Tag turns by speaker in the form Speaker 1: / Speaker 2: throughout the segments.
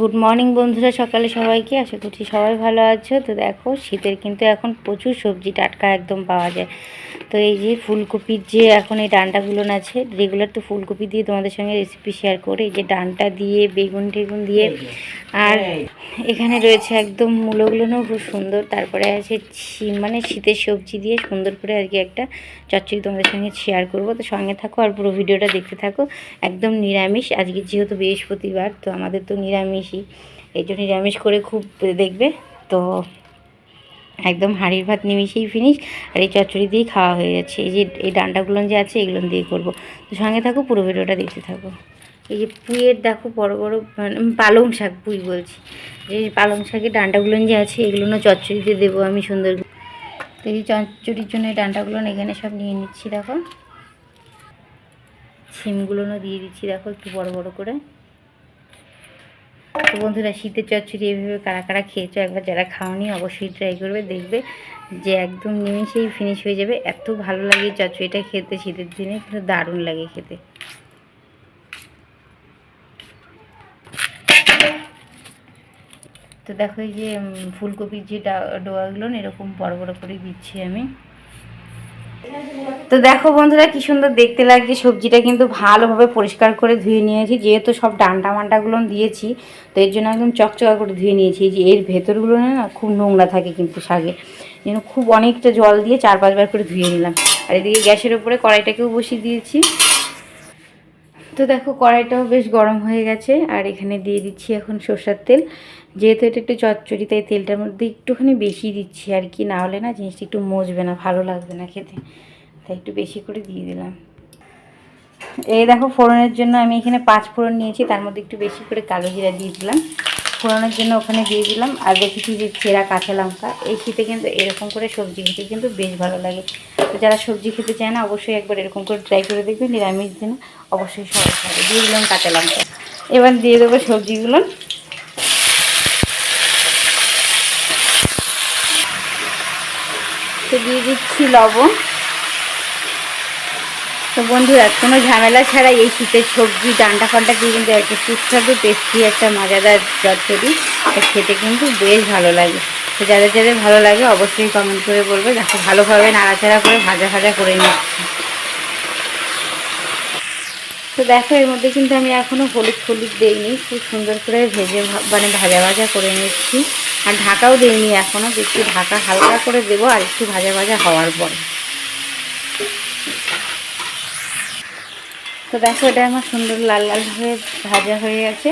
Speaker 1: Good morning বন্ধুরা, সকালে সবাইকে। আশা করছি সবাই ভালো আছো। তো দেখো, শীতের কিন্তু এখন প্রচুর সবজি টাটকা একদম পাওয়া যায়। তো এই যে ফুলকপির যে এখন এই ডান্টাগুলো আছে রেগুলার তো ফুলকপি দিয়ে তোমাদের সঙ্গে রেসিপি শেয়ার করে, এই যে ডানটা দিয়ে, বেগুন টেগুন দিয়ে, আর এখানে রয়েছে একদম মূলোগুলোও খুব সুন্দর। তারপরে আছে মানে শীতের সবজি দিয়ে সুন্দর করে আর কি একটা চচ্চড়ি তোমাদের সঙ্গে শেয়ার করব। তো সঙ্গে থাকো আর পুরো ভিডিওটা দেখতে থাকো। একদম নিরামিষ। আজকে যেহেতু বৃহস্পতিবার, তো আমাদের তো নিরামিষই এই জন্য নিরামিষ করে খুব দেখবে। তো একদম হাঁড়ির ভাত নিমিশেই ফিনিশ আর এই চচ্চড়ি দিয়েই খাওয়া হয়ে যাচ্ছে। এই যে, এই ডান্ডাগুলো যে আছে, এগুলো দিয়ে করব। তো সঙ্গে থাকো, পুরো ভিডিওটা দেখতে থাকো। এই যে পুঁয়ের দেখো, বড় বড় মানে পালং শাক, পুঁই বলছি। যে পালং শাকের ডান্ডাগুলো যে আছে, এগুলো না চচ্চড়িতে দেবো আমি সুন্দর তো এই চচ্চড়ির জন্য এই ডান্ডাগুলো এখানে সব নিয়ে নিচ্ছি, দেখো। সিমগুলো দিয়ে দিচ্ছি, দেখো একটু বড় বড় করে। তো বন্ধুরা শীতের চচ্চড়ি এভাবে কারা কারা খেয়েছো একবার যারা খাওনি অবশ্যই ট্রাই করবে, দেখবে যে একদম নিমিশেই ফিনিশ হয়ে যাবে। এত ভালো লাগে চচ্চড়িটা খেতে শীতের দিনে, কিন্তু দারুণ লাগে খেতে। তো দেখো এই যে ফুলকপির যে ডোয়াগুলো এরকম বড় বড় করে দিচ্ছি আমি। তো দেখো বন্ধুরা, কি সুন্দর দেখতে লাগছে। সবজিটা কিন্তু ভালোভাবে পরিষ্কার করে ধুয়ে নিয়েছি। যেহেতু সব ডান্ডা মান্ডাগুলো দিয়েছি, তো এর জন্য একদম চকচকা করে ধুয়ে নিয়েছি। যে এর ভেতরগুলো না, খুব নোংরা থাকে কিন্তু শাকে। যেন খুব অনেকটা জল দিয়ে চার পাঁচবার করে ধুয়ে নিলাম। আর এদিকে গ্যাসের উপরে কড়াইটাকেও বসিয়ে দিয়েছি। তো দেখো, কড়াইটাও বেশ গরম হয়ে গেছে। আর এখানে দিয়ে দিচ্ছি এখন সর্ষার তেল। যেহেতু এটা একটু চচ্চড়ি, তাই তেলটার মধ্যে একটুখানি বেশি দিচ্ছি আর কি। না হলে না জিনিসটা একটু মজবে না, ভালো লাগবে না খেতে। তাই একটু বেশি করে দিয়ে দিলাম। এই দেখো, ফোড়নের জন্য আমি এখানে পাঁচ ফোড়ন নিয়েছি, তার মধ্যে একটু বেশি করে কালো জিরা দিয়ে দিলাম। ফোড়নের জন্য ওখানে দিয়ে দিলাম, আর দেখেছি যে চেরা কাঁচা লঙ্কা, এই শীতে কিন্তু এরকম করে সবজি খেতে কিন্তু বেশ ভালো লাগে। তো যারা সবজি খেতে চায় না, অবশ্যই একবার এরকম করে ট্রাই করে দেখবে নিরামিষ দিনে অবশ্যই সহজ হবে দিয়ে দিলাম কাঁচা লঙ্কা। এবার দিয়ে দেবো সবজিগুলো। তো দিয়ে দিচ্ছি লবণ। তো বন্ধুরা, কোনো ঝামেলা ছাড়া এই শীতের সবজি, ডান্ডা ফান্ডা দিয়ে কিন্তু একটা সুস্বাদু টেস্টি একটা মজাদার চচ্চড়ি। খেতে কিন্তু বেশ ভালো লাগে। তো যাদের যাদের ভালো লাগে অবশ্যই কমেন্ট করে বলবে। দেখো, ভালোভাবে নাড়াচাড়া করে ভাজা ভাজা করে নিচ্ছি। তো দেখো, এর মধ্যে কিন্তু আমি এখনও হলুদ হলুদ দিইনি। খুব সুন্দর করে ভেজে মানে ভাজা ভাজা করে নিচ্ছি। আর ঢাকাও দিইনি এখনও একটু ঢাকা হালকা করে দেবো আর একটু ভাজা ভাজা হওয়ার পরে। তো দেখো, এটা আমার সুন্দর লাল লাল হয়ে ভাজা হয়ে গেছে।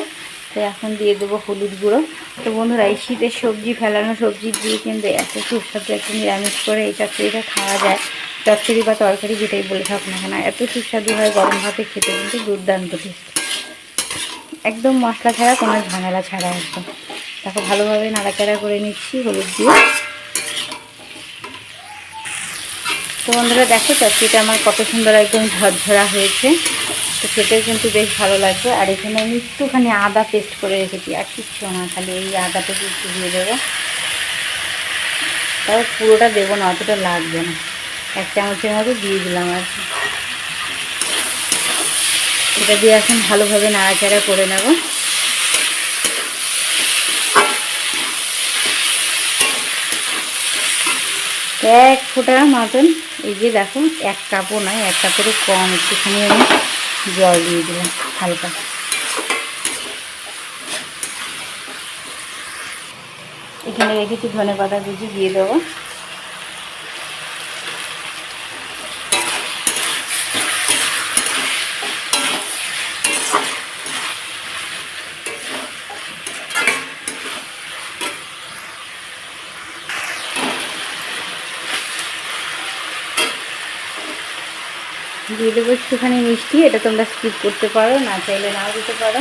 Speaker 1: তো এখন দিয়ে দেবো হলুদ গুঁড়ো। তো বন্ধুরা, এই শীতের সবজি, ফেলানো সবজি দিয়ে কিন্তু এত সুস্বাদু একটা নিরামিষ করে এই চচ্চড়িটা খাওয়া যায়। চচ্চড়ি বা তরকারি যেটাই বলে থাক না কেন, এত সুস্বাদু হয় গরম ভাতে খেতে, কিন্তু দুর্দান্ত টেস্ট একদম মশলা ছাড়া, কোনো ঝামেলা ছাড়া একদম। তাকে ভালোভাবে নাড়াচাড়া করে নিচ্ছি, হলুদ দিয়ে। তো বন্ধুরা, দেখো চচ্চড়িটা আমার কত সুন্দর একদম ঝরঝরা হয়েছে। তো খেতেও কিন্তু বেশ ভালো লাগবে। আর এখানে আমি একটুখানি আদা পেস্ট করে রেখেছি, আর কিচ্ছু না, খালি এই আদাটুকু একটু দিয়ে দেবো। তাও পুরোটা দেবো না, অতটা লাগবে না। এক চামচের মতো দিয়ে দিলাম আর এটা দিয়ে এখন ভালোভাবে নাড়াচাড়া করে নেব। এক ফোঁটা মতন, এই যে দেখো, এক কাপও নয় এক কাপেরও কম একটুখানি আমি জল দিয়ে দিলাম, হালকা। এখানে রেখেছি ধনে পাতা কুচি, দিয়ে দেবো। দিয়ে দেবো একটুখানি মিষ্টি, এটা তোমরা স্কিপ করতে পারো, না চাইলে নাও দিতে পারো।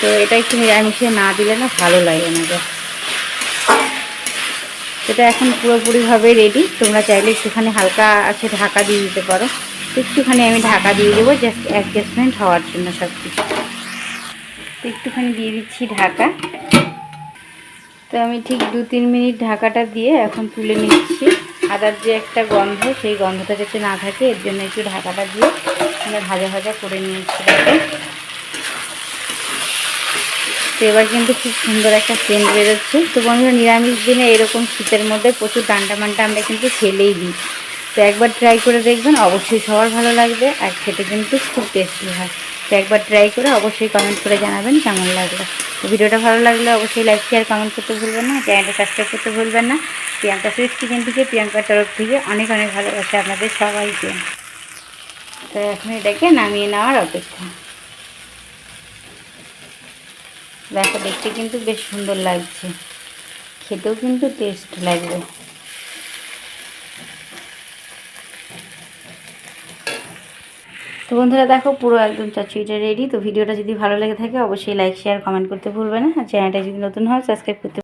Speaker 1: তো এটা একটু নিরামিষে না দিলে না ভালো লাগে না এটা এখন পুরোপুরিভাবে রেডি তোমরা চাইলে একটুখানি হালকা আছে ঢাকা দিয়ে দিতে পারো। একটুখানি আমি ঢাকা দিয়ে দেবো জাস্ট অ্যাডজাস্টমেন্ট হওয়ার জন্য সব কিছু একটুখানি দিয়ে দিচ্ছি ঢাকা। তো আমি ঠিক দু, তিন মিনিট ঢাকাটা দিয়ে এখন তুলে নিচ্ছি। আদার যে একটা গন্ধ, সেই গন্ধটা যাতে না থাকে, এর জন্য একটু ঢাকাটা দিয়ে এখানে ভাজা ভাজা করে নিয়েছি তো এবার কিন্তু খুব সুন্দর একটা সেন্ট বেরোচ্ছে। তো বন্ধুরা, নিরামিষ দিনে এরকম শীতের মধ্যে প্রচুর ডান্ডা মান্টা আমরা কিন্তু ফেলেই দিই। তো একবার ট্রাই করে দেখবেন, অবশ্যই সবার ভালো লাগবে আর খেতে কিন্তু খুব টেস্টি হয়। তো একবার ট্রাই করে অবশ্যই কমেন্ট করে জানাবেন কেমন লাগল। তো ভিডিওটা ভালো লাগলে অবশ্যই লাইক শেয়ার কমেন্ট করতে ভুলবেন না, চ্যানেলটা সাবস্ক্রাইব করতে ভুলবেন না। প্রিয়াঙ্কা সুইট কিচেন থেকে প্রিয়াঙ্কার তরফ থেকে অনেক অনেক ভালোবাসা আপনাদের সবাইকে। তো এখন এটাকে নামিয়ে নেওয়ার অপেক্ষা। দেখো, দেখতে কিন্তু বেশ সুন্দর লাগছে। খেতেও কিন্তু টেস্ট লাগবে। তো বন্ধুরা দেখো, পুরো একদম চচ্চড়িটা রেডি তো ভিডিওটা যদি ভালো লেগে থাকে, অবশ্যই লাইক শেয়ার কমেন্ট করতে ভুলবে না। আর চ্যানেলটা যদি নতুন হয় সাবস্ক্রাইব করতে